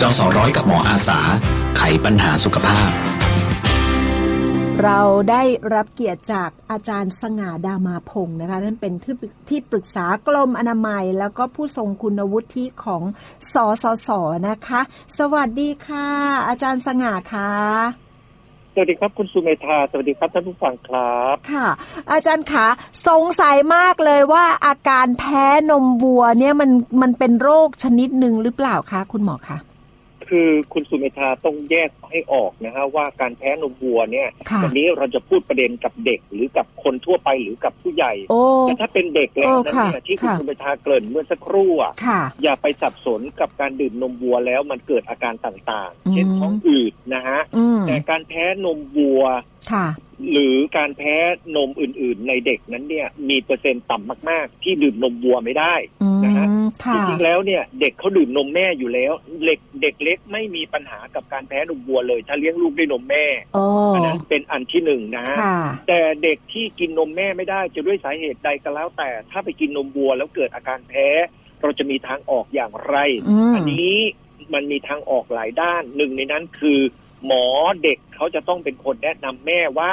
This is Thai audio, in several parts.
จอสอร้อยกับหมออาสา ไขปัญหาสุขภาพ เราได้รับเกียรติจากอาจารย์สง่าดามาพงศ์นะคะท่านเป็นที่ปรึกที่ปรึกษากรมอนามัย แล้วก็ผู้ทรงคุณวุฒิของสสสนะคะ สวัสดีค่ะ อาจารย์สง่าคะสวัสดีครับคุณสุเมธาสวัสดีครับท่านผู้ฟังครับค่ะ อาจารย์คะสงสัยมากเลยว่าอาการแพ้นมวัวเนี่ยมันมันเป็นโรคชนิดหนึ่งหรือเปล่าคะคุณหมอคะ คือคุณสุเมธาต้องแยกให้ออกนะฮะว่าการแพ้นมวัวเนี่ยค่ะวันนี้เราจะพูดประเด็นกับเด็กหรือกับคนทั่วไปหรือกับผู้ใหญ่โอ้ แต่ถ้าเป็นเด็กแล้วโอ้นั้นค่ะเนี่ยที่คุณค่ะ สุเมธาเกริ่นเมื่อสักครู่อะค่ะ อย่าไปสับสนกับการดื่มนมวัวแล้วมันเกิดอาการต่างอืม ๆ เช่นท้องอืดนะฮะอืมแต่การแพ้นมวัว ค่ะ หรือการแพ้นมอื่น ๆ ในเด็กนั้นเนี่ยมีเปอร์เซ็นต์ต่ำมาก ๆ ที่ดื่มนมวัวไม่ได้ อืมนะฮะ จค่ะริงๆแล้วเนี่ย เด็กเขาดื่มนมแม่อยู่แล้วเด็กเด็กเล็กไม่มีปัญหากับการแพ้นมวัวเลย ถ้าเลี้ยงลูกด้วยนมแม่โอ้อันนั้นเป็นอันที่หนึ่งนะฮะค่ะแต่เด็กที่กินนมแม่ไม่ได้จะด้วยสาเหตุใดก็แล้ว แต่ถ้าไปกินนมวัวแล้วเกิดอาการแพ้ เราจะมีทางออกอย่างไรอืมอันนี้มันมีทางออกหลายด้านหนึ่งในนั้นคือ หมอเด็กเขาจะต้องเป็นคนแนะนำแม่ว่า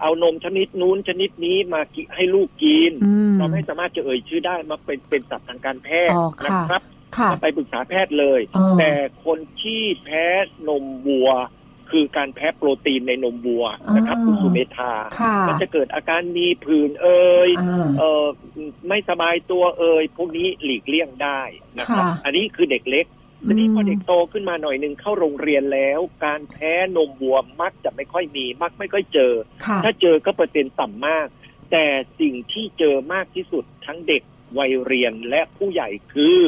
เอานมชนิดนู้นชนิดนี้มากิให้ลูกกินอืมเราไม่สามารถจะเอ่ยชื่อได้มาเป็นเป็นศัพท์ทางการแพทย์อ๋อนะค่ะครับค่ะไปปรึกษาแพทย์เลยอ๋อแต่คนที่แพ้นมวัว คือการแพ้โปรตีนในนมวัวนะครับอ๋อคุณสุเมธาค่ะก็จะเกิดอาการมีผื่นเอ่ยอ่าเออไม่สบายตัวเอ่ยพวกนี้หลีกเลี่ยงได้นะครับค่ะอันนี้คือเด็กเล็ก ทีนี้อืมพอเด็กโตขึ้นมาหน่อยหนึ่งเข้าโรงเรียนแล้ว การแพ้นมวัวมักจะไม่ค่อยมี มักไม่ค่อยเจอค่ะถ้าเจอก็เปอร์เซ็นต์ต่ำมาก แต่สิ่งที่เจอมากที่สุดทั้งเด็กวัยเรียนและผู้ใหญ่คือ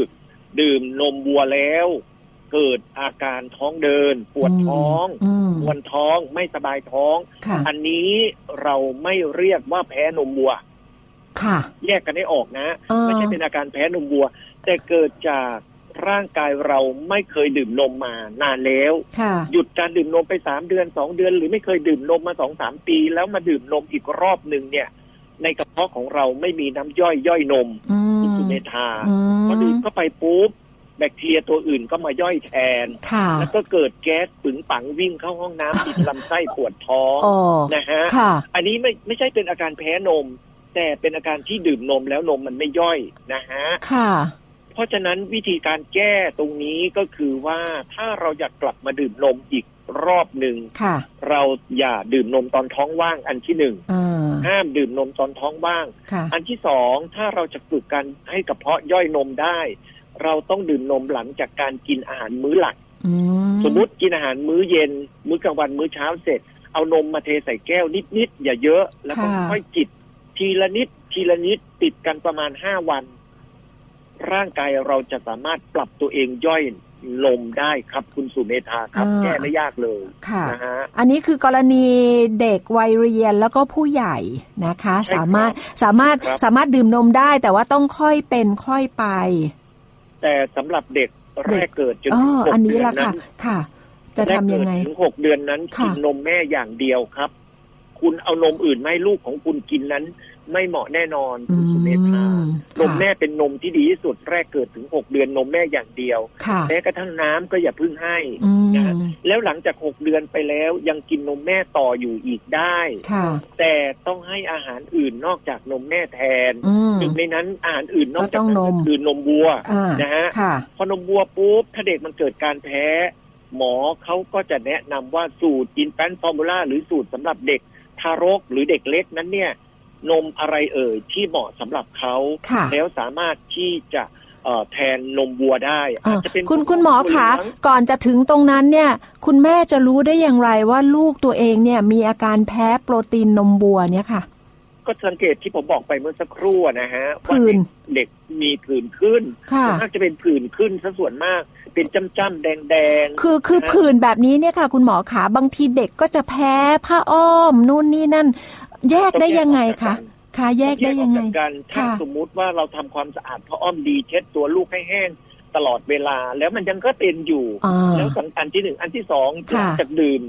ดื่มนมวัวแล้ว เกิดอาการท้องเดิน ปวดท้องอืมมวนท้องไม่สบายท้องค่ะอันนี้เราไม่เรียกว่าแพ้นมวัว ค่ะ แยกกันให้ออกนะเออไม่ใช่เป็นอาการแพ้นมวัว แต่เกิดจาก ร่างกายเราไม่เคยดื่มนมมานานแล้ว ค่ะ หยุดการดื่มนมไปสามเดือนสองเดือน หรือไม่เคยดื่มนมมาสองสามปี แล้วมาดื่มนมอีกรอบหนึ่งเนี่ย ในกระเพาะของเราไม่มีน้ำย่อยย่อยนมอืคุณมสุเมธาอืพอดื่มมเข้าไปปุ๊บแบคทีเรียตัวอื่นก็มาย่อยแทน ค่ะแล้วก็เกิดแก๊สปึงปังวิ่งเข้าห้องน้ำติดลำไส้ปวดท้องอ๋อนะฮะ ค่ะ อันนี้ไม่ไม่ใช่เป็นอาการแพ้นม แต่เป็นอาการที่ดื่มนมแล้วนมมันไม่ย่อยนะฮะ ค่ะ เพราะฉะนั้นวิธีการแก้ตรงนี้ก็คือว่าถ้าเราอยากกลับมาดื่มนมอีกรอบหนึ่งค่ะเราอย่าดื่มนมตอนท้องว่างอันที่หนึ่งอ่าห้ามดื่มนมตอนท้องว่างค่ะอันที่สองถ้าเราจะฝึกการให้กระเพาะย่อยนมได้ เราต้องดื่มนมหลังจากการกินอาหารมื้อหลักอืมสมมุติกินอาหารมื้อเย็น มื้อกลางวันมื้อเช้าเสร็จ เอานมมาเทใส่แก้วนิดๆอย่าเยอะ แล้วก็ค่อยจิบทีละนิดทีละนิดติดกันประมาณห้าวัน ร่างกายเราจะสามารถปรับตัวเองย่อยนมได้ครับคุณสุเมธาครับแก้ไม่ยากเลยค่ะนะฮะอันนี้คือกรณีเด็กวัยเรียนแล้วก็ผู้ใหญ่นะคะใช่ครับสามารถสามารถครับสามารถดื่มนมได้แต่ว่าต้องค่อยเป็นค่อยไป แต่สำหรับเด็กแรกเกิดจนอ๋อถึงหกอันนี้เดือนละนั้ค่ะนค่ะจะทำยังไงแรกเกิดถึงหกเดือนนั้นค่ะกินนมแม่อย่างเดียวครับ คุณเอานมอื่นมาให้ลูกของคุณกินนั้น ไม่เหมาะแน่นอนอืคุณสุเมธาม นมค่ะแม่เป็นนมที่ดีที่สุดแรกเกิดถึงหกเดือนนมแม่อย่างเดียวค่ะแม้กระทั่งน้ำก็อย่าเพิ่งให้อืมนะฮะแล้วหลังจากหกเดือนไปแล้วยังกินนมแม่ต่ออยู่อีกได้ค่ะแต่ต้องให้อาหารอื่นนอกจากนมแม่แทนอืมหนึ่งในนั้นอาหารอื่นนอกจากก็ต้องนั้นนมก็คือนมวัวอ่านะฮะค่ะพอนมวัวปุ๊บถ้าเด็กมันเกิดการแพ้ หมอเขาก็จะแนะนำว่าสูตรอินแฟนฟอร์มูลาหรือสูตรสำหรับเด็กทารกหรือเด็กเล็กนั้นเนี่ย นมอะไรเอ่ยที่เหมาะสำหรับเขาค่ะแล้วสามารถที่จะเอ่อแทนนมวัวได้อ่าอาจจะเป็นคุณคุณหมอคะเหลืองก่อนจะถึงตรงนั้นเนี่ย คุณแม่จะรู้ได้อย่างไรว่าลูกตัวเองเนี่ยมีอาการแพ้โปรตีนนมวัวเนี่ยค่ะ ก็สังเกตที่ผมบอกไปเมื่อสักครู่อะนะฮะว่าผื่นเด็กเด็กมีผื่นขึ้นค่ะส่วนมากจะเป็นผื่นขึ้นซะส่วนมาก เป็นจ้ำๆแดงๆคือคือนะผื่นแบบนี้เนี่ยค่ะ คุณหมอขาบางทีเด็กก็จะแพ้ผ้าอ้อมนู่นนี่นั่น แยกได้ยังไงคะคะแยกได้ยังไงแออกจากกันถ้าค่ะสมมุติว่าเราทำความสะอาดพระอ้อมดีเช็ดตัวลูกให้แห้งตลอดเวลา แล้วมันยังก็เป็นอยู่อ่าแล้วสำคัญที่หนึ่งอันที่สองหค่ะลังจากดื่ม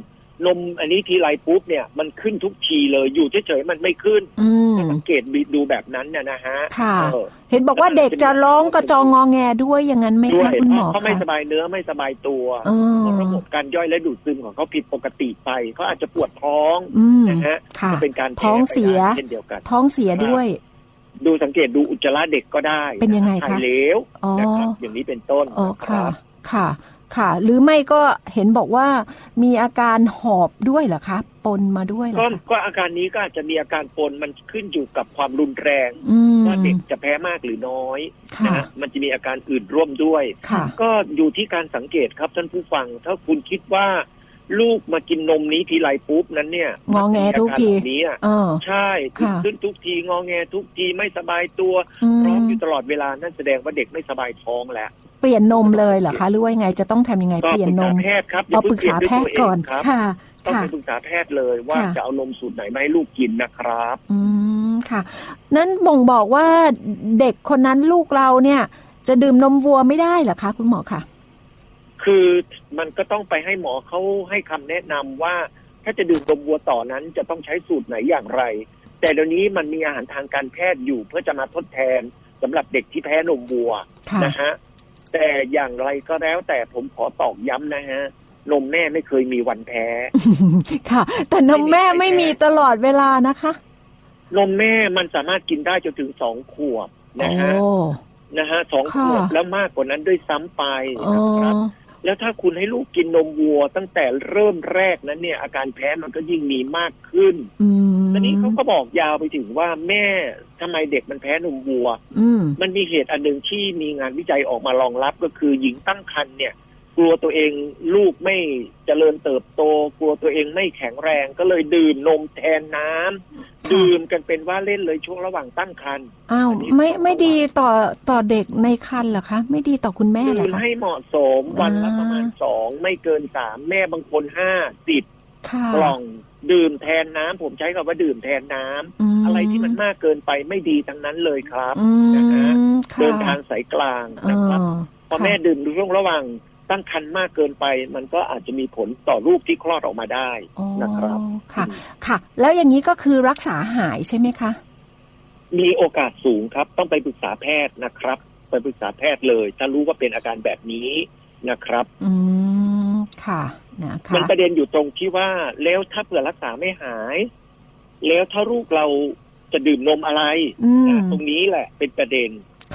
นมอันนี้ทีไรปุ๊บเนี่ยมันขึ้นทุกทีเลยอยู่เฉยๆมันไม่ขึ้นอืมถสังเกตดูแบบนั้นเนี่ยนะฮะค่ะเออเห็นบอกว่าเด็กจะร้องกระจองงอแงด้วยอย่างนั้นไหมด้วยคะคุณหมอเพราะเขาไม่คะสบายเนื้อไม่สบายตัวอ๋อเพราะระบบการย่อยและดูดซึมของเขาผิดปกติไปเขาอาจจะปวดท้องอืมนะฮะค่ะ จะเป็นการแพ้ท้องเสียไปได้เช่นเดียวกัน ท้องเสียด้วย ดูสังเกตดูอุจจาระเด็กก็ได้เป็นยังไงคะถ่ายเหลวอ๋อนะครับอย่างนี้เป็นต้นอ๋อนะคค่ะรับค่ะ ค่ะ หรือไม่ก็เห็นบอกว่ามีอาการหอบด้วยเหรอคะปนมาด้วยเหรอก็คะก็อาการนี้ก็อาจจะมีอาการปนมันขึ้นอยู่กับความรุนแรงอืมว่าเด็กจะแพ้มากหรือน้อยนะค่ะฮะมันจะมีอาการอื่นร่วมด้วยค่ะก็อยู่ที่การสังเกตครับท่านผู้ฟัง ถ้าคุณคิดว่า ลูกมากินนมนี้ทีไรปุ๊บนั้นเนี่ยงอแงทุกทีมันมีอาารเหล่านี้อะเออใช่ขึ้นค่ะขึ้นทุกทีงอแงทุกทีไม่สบายตัวอืร้องมอยู่ตลอดเวลานั่นแสดงว่าเด็กไม่สบายท้องแล้วเปลี่ยนนมเลยเหรอคะหรือว่ายังไงจะต้องทำยังไงก็เปลี่ยนปรึกนษามแพทย์ครับอย่เอาเพิ่ปรึงกษาเปแพลี่ยนทด้วยย์ก่อนตัวเงครับค่ะต้องค่ะไปปรึกษาแพทย์เลยว่าค่ะจะเอานมสูตรไหนมาให้ลูกกินนะครับ อืมค่ะ นั้นบ่งบอกว่าเด็กคนนั้นลูกเราเนี่ย จะดื่มนมวัวไม่ได้เหรอคะ คุณหมอคะ คือมันก็ต้องไปให้หมอเขาให้คำแนะนำว่า ถ้าจะดื่มนมวัวต่อนั้นจะต้องใช้สูตรไหนอย่างไร แต่เดี๋ยวนี้มันมีอาหารทางการแพทย์อยู่เพื่อจะมาทดแทนสำหรับเด็กที่แพ้นมวัวค่ะนะฮะแต่อย่างไรก็แล้วแต่ผมขอตอกย้ำนะฮะนมแม่ไม่เคยมีวันแพ้ ค่ะ แต่นมแม่ไม่มีตลอดเวลานะคะ นมแม่มันสามารถกินได้จนถึงสองขวบนะฮะโอ้นะฮะสองขค่ะวบแล้วมากกว่านั้นด้วยซ้ำไปอ๋อนะครับ แล้วถ้าคุณให้ลูกกินนมวัว ตั้งแต่เริ่มแรกนั้นเนี่ย อาการแพ้มันก็ยิ่งมีมากขึ้นอืมทีนี้เขาก็บอกยาวไปถึงว่าแม่ทำไมเด็กมันแพ้นมวัวอืมมันมีเหตุอันหนึ่งที่มีงานวิจัยออกมารองรับก็คือหญิงตั้งครรภ์เนี่ย กลัวตัวเองลูกไม่เจริญเติบโต กลัวตัวเองไม่แข็งแรงก็เลยดื่มนมแทนน้ำค่ะ ดื่มกันเป็นว่าเล่นเลยช่วงระหว่างตั้งครรภ์อ้าวอันนี้ไม่ก็ไม่ดีต่อต่อเด็กในครรภ์เหรอคะไม่ดีต่อคุณแม่เหรอดื่มคะให้เหมาะสมวันละอ่าประมาณสองไม่เกินสามแม่บางคนห้าสิบค่ะกล่องดื่มแทนน้ำผมใช้คำว่าดื่มแทนน้ำมอะไรที่มันมากเกินไปไม่ดีทั้งนั้นเลยครับอืมนะฮะค่ะเดินทางสายกลางเอนะครับอพอค่ะแม่ดื่มช่วงระหว่าง ตั้งครรภ์มากเกินไป มันก็อาจจะมีผลต่อลูกที่คลอดออกมาได้อ๋อนะครับค่ะ ค่ะ แล้วอย่างนี้ก็คือรักษาหายใช่ไหมคะ มีโอกาสสูงครับ ต้องไปปรึกษาแพทย์นะครับ ไปปรึกษาแพทย์เลย ถ้ารู้ว่าเป็นอาการแบบนี้นะครับ อืมค่ะนะคะมันประเด็นอยู่ตรงที่ว่าแล้วถ้าเผื่อรักษาไม่หาย แล้วถ้าลูกเราจะดื่มนมอะไรอืมนะตรงนี้แหละเป็นประเด็น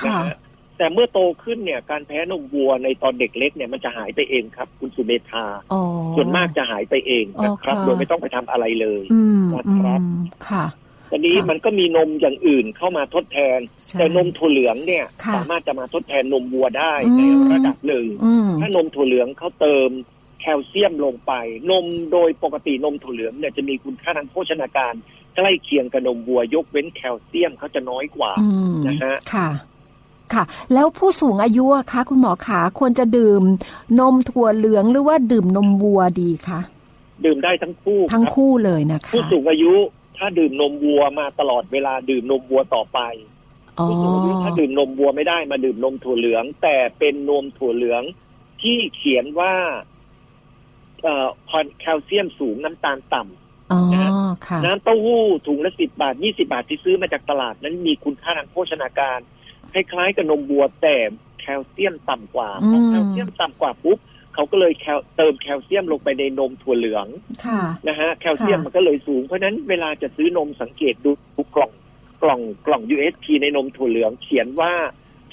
นะค่ะฮะ แต่เมื่อโตขึ้นเนี่ยการแพ้นมวัวในตอนเด็กเล็กเนี่ยมันจะหายไปเองครับ คุณสุเมธาอ๋อส่วนมากจะหายไปเองนะครับอ๋อค่ะโดยไม่ต้องไปทำอะไรเลยอืมนะครับอืมค่ะตอนนี้ค่ะมันก็มีนมอย่างอื่นเข้ามาทดแทนใช่แต่นมถั่วเหลืองเนี่ยค่ะสามารถจะมาทดแทนนมวัวได้อืมในระดับหนึ่งอืมถ้านมถั่วเหลืองเขาเติมแคลเซียมลงไป นมโดยปกตินมถั่วเหลืองเนี่ยจะมีคุณค่าทางโภชนาการ ใกล้เคียงกับนมวัวยกเว้นแคลเซียมเขาจะน้อยกว่าอืมนะฮะ ค่ะค่ะ แล้วผู้สูงอายุอะคะคุณหมอขาควรจะดื่มนมถั่วเหลืองหรือว่าดื่มนมวัวดีคะดื่มได้ทั้งคู่ทั้งรับคู่เลยนะคะ ผู้สูงอายุถ้าดื่มนมวัวมาตลอดเวลาดื่มนมวัวต่อไปอ๋อผู้สูงอายุถ้าดื่มนมวัวไม่ได้มาดื่มนมถั่วเหลือง แต่เป็นนมถั่วเหลืองที่เขียนว่าเอ่อแคลเซียมสูงน้ำตาลต่ำอ๋อนะค่ะน้ำเต้าหู้ถุงละสิบบาทยี่สิบาทที่ซื้อมาจากตลาดนั้นมีคุณค่าทางโภชนาการ คล้ายๆกับนมวัวแต่แคลเซียมต่ำกว่าพออืมแคลเซียมต่ำกว่าปุ๊บเขาก็เลยแคลเติมแคลเซียมลงไปในนมถั่วเหลืองค่ะนะฮะแคลเซียมค่ะมันก็เลยสูง เพราะฉะนั้นเวลาจะซื้อนมสังเกตดูกล่องกล่องกล่อง USP ในนมถั่วเหลือง เขียนว่า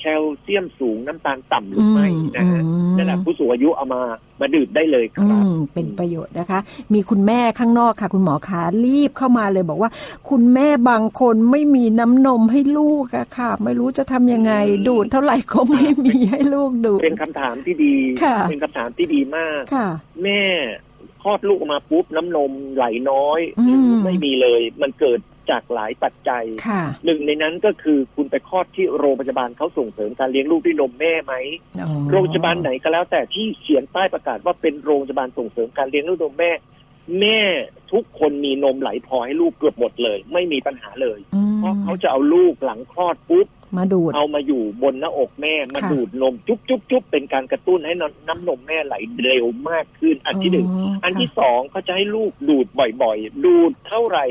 แคลเซียมสูงน้ำตาลต่ำหรือไม่นะฮะอืมนั่นแหละผู้สูงอายุเอามามาดื่มได้เลยคอืรับ มเป็นประโยชน์นะคะ มีคุณแม่ข้างนอกค่ะ คุณหมอขารีบเข้ามาเลยบอกว่า คุณแม่บางคนไม่มีน้ำนมให้ลูกอะค่ะ ไม่รู้จะทำยังไง อืม ดูดเท่าไหร่ก็ไม่มีให้ลูกดูด เป็นคำถามที่ดี ค่ะ เป็นคำถามที่ดีมาก ค่ะ แม่คลอดลูกออกมาปุ๊บน้ำนมไหลน้อยอืมหรือไม่มีเลย มันเกิด จากหลายปัจจัยค่ะหนึ่งในนั้นก็คือคุณไปคลอดที่โรงพยาบาลเขาส่งเสริมการเลี้ยงลูกด้วยนมแม่ไหมอ๋อโรงพยาบาลไหนก็แล้วแต่ที่เขียนป้ายประกาศว่าเป็นโรงพยาบาลส่งเสริมการเลี้ยงลูกนมแม่ แม่ทุกคนมีนมไหลพอให้ลูกเกือบหมดเลย ไม่มีปัญหาเลยอืมเพราะเขาจะเอาลูกหลังคลอดปุ๊บ มาดูดเอามาอยู่บนหน้าอกแม่มาค่ะดูดนมจุ๊บจุ๊บจุ๊บเป็นการกระตุ้นให้น้ำน้ำนมแม่ไหลเร็วมากขึ้น อันที่หนึ่งอันที่สองเขาจะให้ลูกดูดบ่อยๆ ดูดเท่าไหร่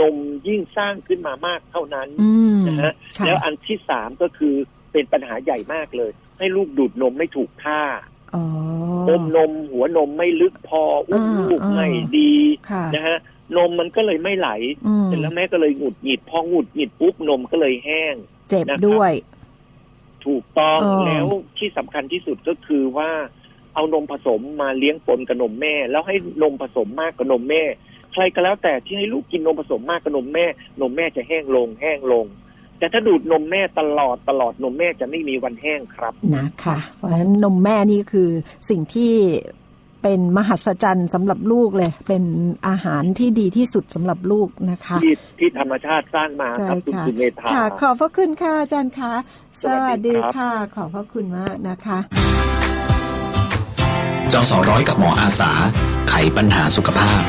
นมยิ่งสร้างขึ้นมามากเท่านั้นอืมนะฮะค่ะแล้วอันที่สามก็คือเป็นปัญหาใหญ่มากเลย ให้ลูกดูดนมไม่ถูกท่าอ๋ออมนมหัวนมไม่ลึกพออุ้มอ่าลูกอ่าไม่ดีค่ะนะฮะนมมันก็เลยไม่ไหลอืมเสร็จแล้วแม่ก็เลยหงุดหงิดพอหงุดหงิดปุ๊บนมก็เลยแห้งเจ็บนะครับด้วย ถูกต้องเออแล้วที่สำคัญที่สุดก็คือว่าเอานมผสมมาเลี้ยงปนกับนมแม่ แล้วให้นมผสมมากกว่านมแม่ ใครก็แล้วแต่ที่ให้ลูกกินนมผสมมากกว่านมแม่ นมแม่จะแห้งลง แห้งลง แต่ถ้าดูดนมแม่ตลอดตลอดนมแม่จะไม่มีวันแห้งครับนะคะเพราะฉะนั้นนมแม่นี่คือสิ่งที่ เป็นมหัศจรรย์สำหรับลูกเลย เป็นอาหารที่ดีที่สุดสำหรับลูกนะคะที่ที่ธรรมชาติสร้างมาใช่ครับคุณค่ะสุเมธาค่ะขอบพระคุณค่ะอาจารย์คะสสวัวัสสดีดีครับค่ะ ขอบพระคุณมากนะคะจอสอร้อยกับหมออาสาไขปัญหาสุขภาพ